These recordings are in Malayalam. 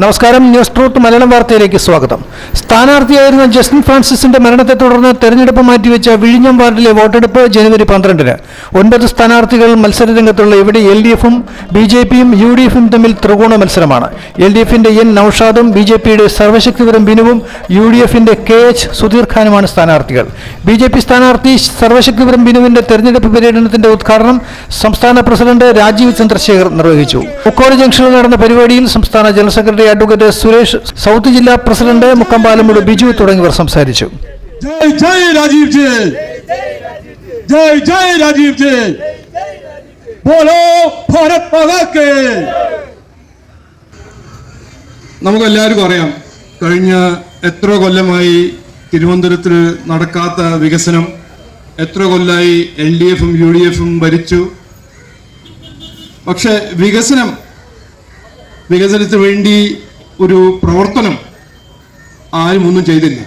നമസ്കാരം. ന്യൂസ് ട്രൂത്ത് മലയാളം വാർത്തയിലേക്ക് സ്വാഗതം. സ്ഥാനാർത്ഥിയായിരുന്ന ജസ്റ്റിൻ ഫ്രാൻസിസിന്റെ മരണത്തെ തുടർന്ന് തെരഞ്ഞെടുപ്പ് മാറ്റിവെച്ച വിഴിഞ്ഞം വാർഡിലെ വോട്ടെടുപ്പ് ജനുവരി പന്ത്രണ്ടിന്. ഒൻപത് സ്ഥാനാർത്ഥികൾ മത്സരരംഗത്തുള്ള ഇവിടെ എൽ ഡി എഫും ബി ജെ പിയും യു ഡി എഫും തമ്മിൽ ത്രികോണ മത്സരമാണ്. എൽ ഡി എഫിന്റെ എൻ നൌഷാദും ബി ജെ പിയുടെ സർവശക്തിപുരം ബിനുവും യു ഡി എഫിന്റെ കെ എച്ച് സുധീർ ഖാനുമാണ് സ്ഥാനാർത്ഥികൾ. ബി ജെ പി സ്ഥാനാർത്ഥി സർവശക്തിപുരം ബിനുവിന്റെ തെരഞ്ഞെടുപ്പ് പര്യടനത്തിന്റെ ഉദ്ഘാടനം സംസ്ഥാന പ്രസിഡന്റ് രാജീവ് ചന്ദ്രശേഖർ നിർവഹിച്ചു. മുക്കോട് ജംഗ്ഷനിൽ നടന്ന പരിപാടിയിൽ സംസ്ഥാന general secretary secretary advocate Suresh south ജില്ലാ പ്രസിഡന്റ് മുക്കമ്പാലമുട് ബിജു തുടങ്ങിയവർ സംസാരിച്ചു. ജയ് ജയ് ജയ് ജയ് നമുക്ക് എല്ലാവർക്കും അറിയാം കഴിഞ്ഞ എത്ര കൊല്ലമായി തിരുവനന്തപുരത്തിൽ നടക്കാത്ത വികസനം എത്ര കൊല്ലമായി എൽ ഡി എഫും യു ഡി എഫും ഭരിച്ചു. പക്ഷെ വികസനം വികസനത്തിന് വേണ്ടി ഒരു പ്രവർത്തനം ആരും ഒന്നും ചെയ്തില്ല.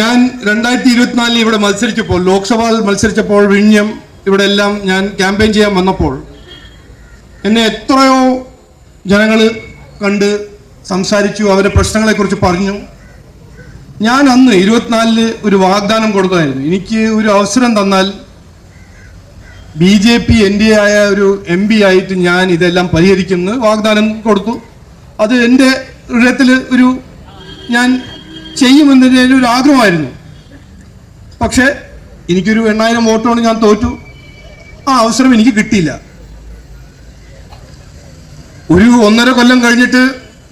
ഞാൻ രണ്ടായിരത്തി ഇരുപത്തിനാലിൽ ഇവിടെ മത്സരിച്ചപ്പോൾ ലോക്സഭയിൽ മത്സരിച്ചപ്പോൾ വിഴിഞ്ഞം ഇവിടെ എല്ലാം ഞാൻ ക്യാമ്പയിൻ ചെയ്യാൻ വന്നപ്പോൾ എന്നെ എത്രയോ ജനങ്ങൾ കണ്ട് സംസാരിച്ചു അവരുടെ പ്രശ്നങ്ങളെക്കുറിച്ച് പറഞ്ഞു. ഞാൻ അന്ന് ഇരുപത്തിനാലിൽ ഒരു വാഗ്ദാനം കൊടുത്തതായിരുന്നു എനിക്ക് ഒരു അവസരം തന്നാൽ B J P N D A ആയ ഒരു എം പി ആയിട്ട് ഞാൻ ഇതെല്ലാം പരിഹരിക്കുന്നു. വാഗ്ദാനം കൊടുത്തു. അത് എന്റെ ഹൃദയത്തിൽ ഒരു ഞാൻ ചെയ്യുമെന്നതിന്റെ ഒരു ആഗ്രഹമായിരുന്നു. പക്ഷേ എനിക്കൊരു എണ്ണായിരം വോട്ടോട് ഞാൻ തോറ്റു. ആ അവസരം എനിക്ക് കിട്ടിയില്ല. ഒരു ഒന്നര കൊല്ലം കഴിഞ്ഞിട്ട്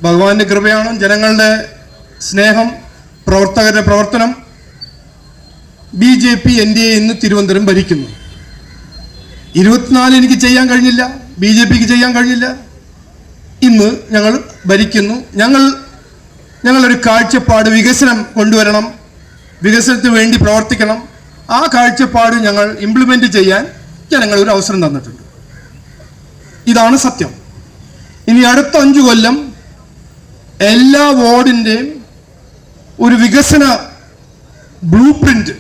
ഭഗവാന്റെ കൃപയാണ് ജനങ്ങളുടെ സ്നേഹം പ്രവർത്തകരുടെ പ്രവർത്തനം B J P N D A ഇന്ന് തിരുവനന്തപുരം ഭരിക്കുന്നു. ഇരുപത്തിനാല് എനിക്ക് ചെയ്യാൻ കഴിഞ്ഞില്ല. ബി ജെ പിക്ക് ചെയ്യാൻ കഴിഞ്ഞില്ല. ഇന്ന് ഞങ്ങൾ ഭരിക്കുന്നു. ഞങ്ങൾ ഞങ്ങളൊരു കാഴ്ചപ്പാട് വികസനം കൊണ്ടുവരണം. വികസനത്തിന് വേണ്ടി പ്രവർത്തിക്കണം. ആ കാഴ്ചപ്പാട് ഞങ്ങൾ ഇംപ്ലിമെന്റ് ചെയ്യാൻ ജനങ്ങൾ ഒരു അവസരം തന്നിട്ടുണ്ട്. ഇതാണ് സത്യം. ഇനി അടുത്ത അഞ്ചു കൊല്ലം എല്ലാ വാർഡിന്റെയും ഒരു വികസന ബ്ലൂ പ്രിന്റ്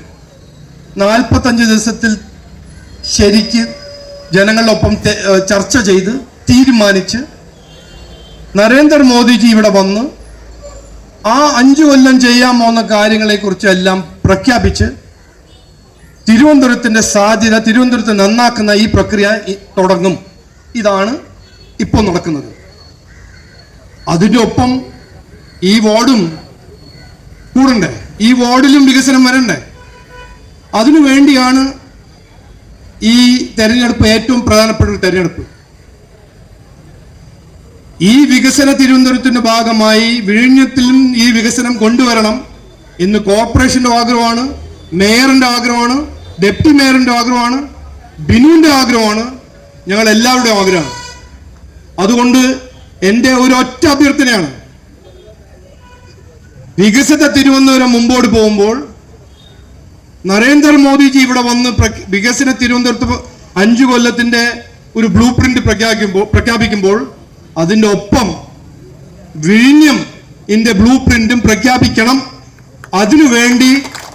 നാൽപ്പത്തഞ്ച് ദിവസത്തിൽ ശരിക്ക് ജനങ്ങളുടെ ഒപ്പം ചർച്ച ചെയ്ത് തീരുമാനിച്ച് നരേന്ദ്രമോദിജി ഇവിടെ വന്ന് ആ അഞ്ചു കൊല്ലം ചെയ്യാൻ പോകുന്ന കാര്യങ്ങളെക്കുറിച്ചെല്ലാം പ്രഖ്യാപിച്ച് തിരുവനന്തപുരത്തിന്റെ സാധ്യത തിരുവനന്തപുരത്ത് നന്നാക്കുന്ന ഈ പ്രക്രിയ തുടങ്ങും. ഇതാണ് ഇപ്പോൾ നടക്കുന്നത്. അതിന്റെ ഒപ്പം ഈ വാർഡും കൂടണ്ടേ? ഈ വാർഡിലും വികസനം വരണ്ടേ? അതിനു വേണ്ടിയാണ് ഈ തെരഞ്ഞെടുപ്പ് ഏറ്റവും പ്രധാനപ്പെട്ട ഒരു തെരഞ്ഞെടുപ്പ്. ഈ വികസന തിരുവനന്തപുരത്തിന്റെ ഭാഗമായി വിഴിഞ്ഞത്തിലും ഈ വികസനം കൊണ്ടുവരണം ഇന്ന് കോർപ്പറേഷന്റെ ആഗ്രഹമാണ് മേയറിന്റെ ആഗ്രഹമാണ് ഡെപ്റ്റി മേയറിന്റെ ആഗ്രഹമാണ് ബിനുവിന്റെ ആഗ്രഹമാണ് ഞങ്ങൾ എല്ലാവരുടെയും ആഗ്രഹമാണ്. അതുകൊണ്ട് എന്റെ ഒരു ഒറ്റ അഭ്യർത്ഥനയാണ് വികസിത തിരുവനന്തപുരം മുമ്പോട്ട് പോകുമ്പോൾ നരേന്ദ്രമോദിജി ഇവിടെ വന്ന് വികസന തിരുവനന്തപുരത്ത് അഞ്ചു കൊല്ലത്തിന്റെ ഒരു ബ്ലൂ പ്രിന്റ് പ്രഖ്യാപിക്കുമ്പോൾ പ്രഖ്യാപിക്കുമ്പോൾ അതിന്റെ ഒപ്പം വിഴിഞ്ഞം ഇന്റെ ബ്ലൂ പ്രിന്റും പ്രഖ്യാപിക്കണം. അതിനുവേണ്ടി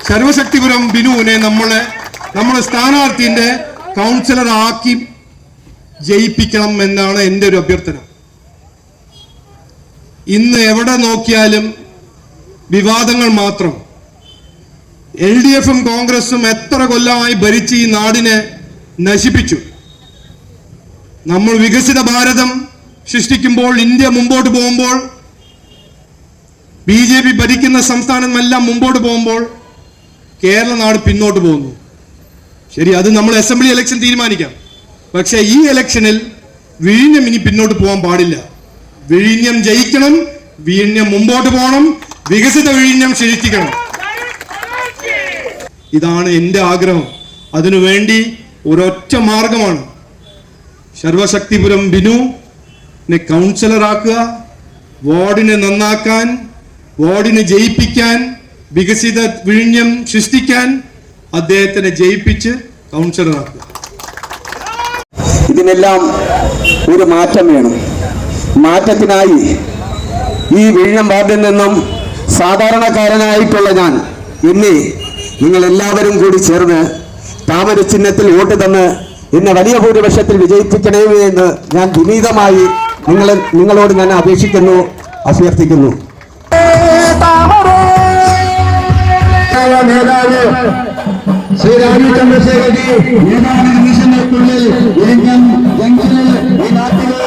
സർവശക്തിപുരം ബിനുവിനെ നമ്മളെ നമ്മുടെ സ്ഥാനാർത്ഥിന്റെ കൗൺസിലർ ആക്കി ജയിപ്പിക്കണം എന്നാണ് എന്റെ ഒരു അഭ്യർത്ഥന. ഇന്ന് എവിടെ നോക്കിയാലും വിവാദങ്ങൾ മാത്രം. എൽ ഡി എഫും കോൺഗ്രസും എത്ര കൊല്ലമായി ഭരിച്ച് ഈ നാടിനെ നശിപ്പിച്ചു? നമ്മൾ വികസിത ഭാരതം സൃഷ്ടിക്കുമ്പോൾ ഇന്ത്യ മുമ്പോട്ട് പോകുമ്പോൾ ബി ജെ പി ഭരിക്കുന്ന സംസ്ഥാനമെല്ലാം മുമ്പോട്ട് പോകുമ്പോൾ കേരള നാട് പിന്നോട്ട് പോകുന്നു. ശരി അത് നമ്മൾ അസംബ്ലി ഇലക്ഷൻ തീരുമാനിക്കാം. പക്ഷേ ഈ ഇലക്ഷനിൽ വിഴിഞ്ഞം ഇനി പിന്നോട്ട് പോകാൻ പാടില്ല. വിഴിഞ്ഞം ജയിക്കണം വിഴിഞ്ഞം മുമ്പോട്ട് പോകണം വികസിത വിഴിഞ്ഞം സൃഷ്ടിക്കണം. ഇതാണ് എന്റെ ആഗ്രഹം. അതിനുവേണ്ടി ഒരൊറ്റ മാർഗമാണ്. സർവശക്തിപുരം ബിനുനെ കൗൺസിലറാക്കുക വാർഡിനെ നന്നാക്കാൻ വാർഡിനെ ജയിപ്പിക്കാൻ വികസിത വിഴിഞ്ഞം സൃഷ്ടിക്കാൻ അദ്ദേഹത്തിനെ ജയിപ്പിച്ച് കൗൺസിലറാക്കുക ഇതിനെല്ലാം ഒരു മാറ്റം വേണം. മാറ്റത്തിനായി ഈ വിഴിഞ്ഞം വാർഡിൽ നിന്നും സാധാരണക്കാരനായിട്ടുള്ള ഞാൻ ഇന്ന് നിങ്ങൾ എല്ലാവരും കൂടി ചേർന്ന് താമര ചിഹ്നത്തിൽ വോട്ട് തന്ന് എന്നെ വലിയ ഭൂരിപക്ഷത്തിൽ വിജയിപ്പിക്കണമേ എന്ന് ഞാൻ വിനീതമായി നിങ്ങളെ നിങ്ങളോട് ഞാൻ അപേക്ഷിക്കുന്നു അഭ്യർത്ഥിക്കുന്നു. ഈ നാട്ടിലെ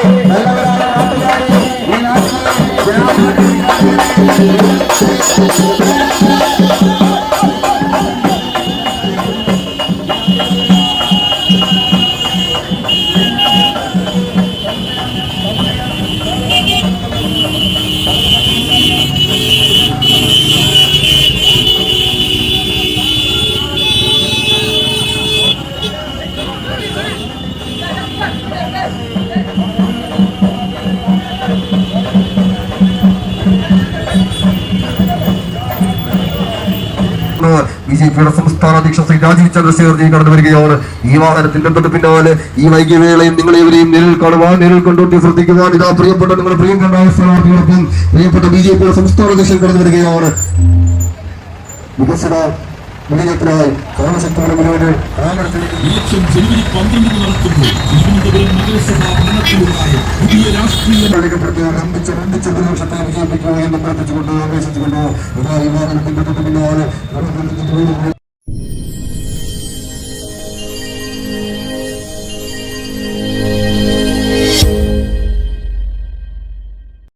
ബി ജെ പിയുടെ സംസ്ഥാന അധ്യക്ഷൻ ശ്രീ രാജീവ് ചന്ദ്രശേഖർജി കടന്നു വരികയാണ്. ഈ വാഹനത്തിന്റെ തൊട്ട് പിന്നാലെ ഈ വൈകിയ വേളയും നിങ്ങളെവരെയും നേരിൽ കാണുവാൻ നേരിൽ കണ്ടോട്ടി ശ്രദ്ധിക്കുവാൻ ഇതാ പ്രിയപ്പെട്ട നിങ്ങളുടെ പ്രിയങ്കരായ സ്ഥാനാർത്ഥികളൊപ്പം പ്രിയപ്പെട്ട ബി ജെ പിയുടെ സംസ്ഥാന അധ്യക്ഷൻ കടന്നു വരികയാണ്. വികസന വിജയത്തിനായി കാലശക്തിയുടെ മുഴുവൻ ഇലക്ഷൻ ജനുവരി പന്ത്രണ്ടിന് നടക്കുമ്പോൾ തിരുവനന്തപുരം നഗരസഭാ ഭരണത്തിലുണ്ടായ പുതിയ രാഷ്ട്രീയ രേഖപ്പെടുത്തി രണ്ടിച്ച രണ്ടിച്ച പ്രതിപക്ഷത്തെ വിജയിപ്പിക്കുക എന്ന് പ്രാർത്ഥിച്ചുകൊണ്ട് ആവേശിച്ചുകൊണ്ട് വാഹനത്തിന്റെ തൊട്ട് പിന്നാലെ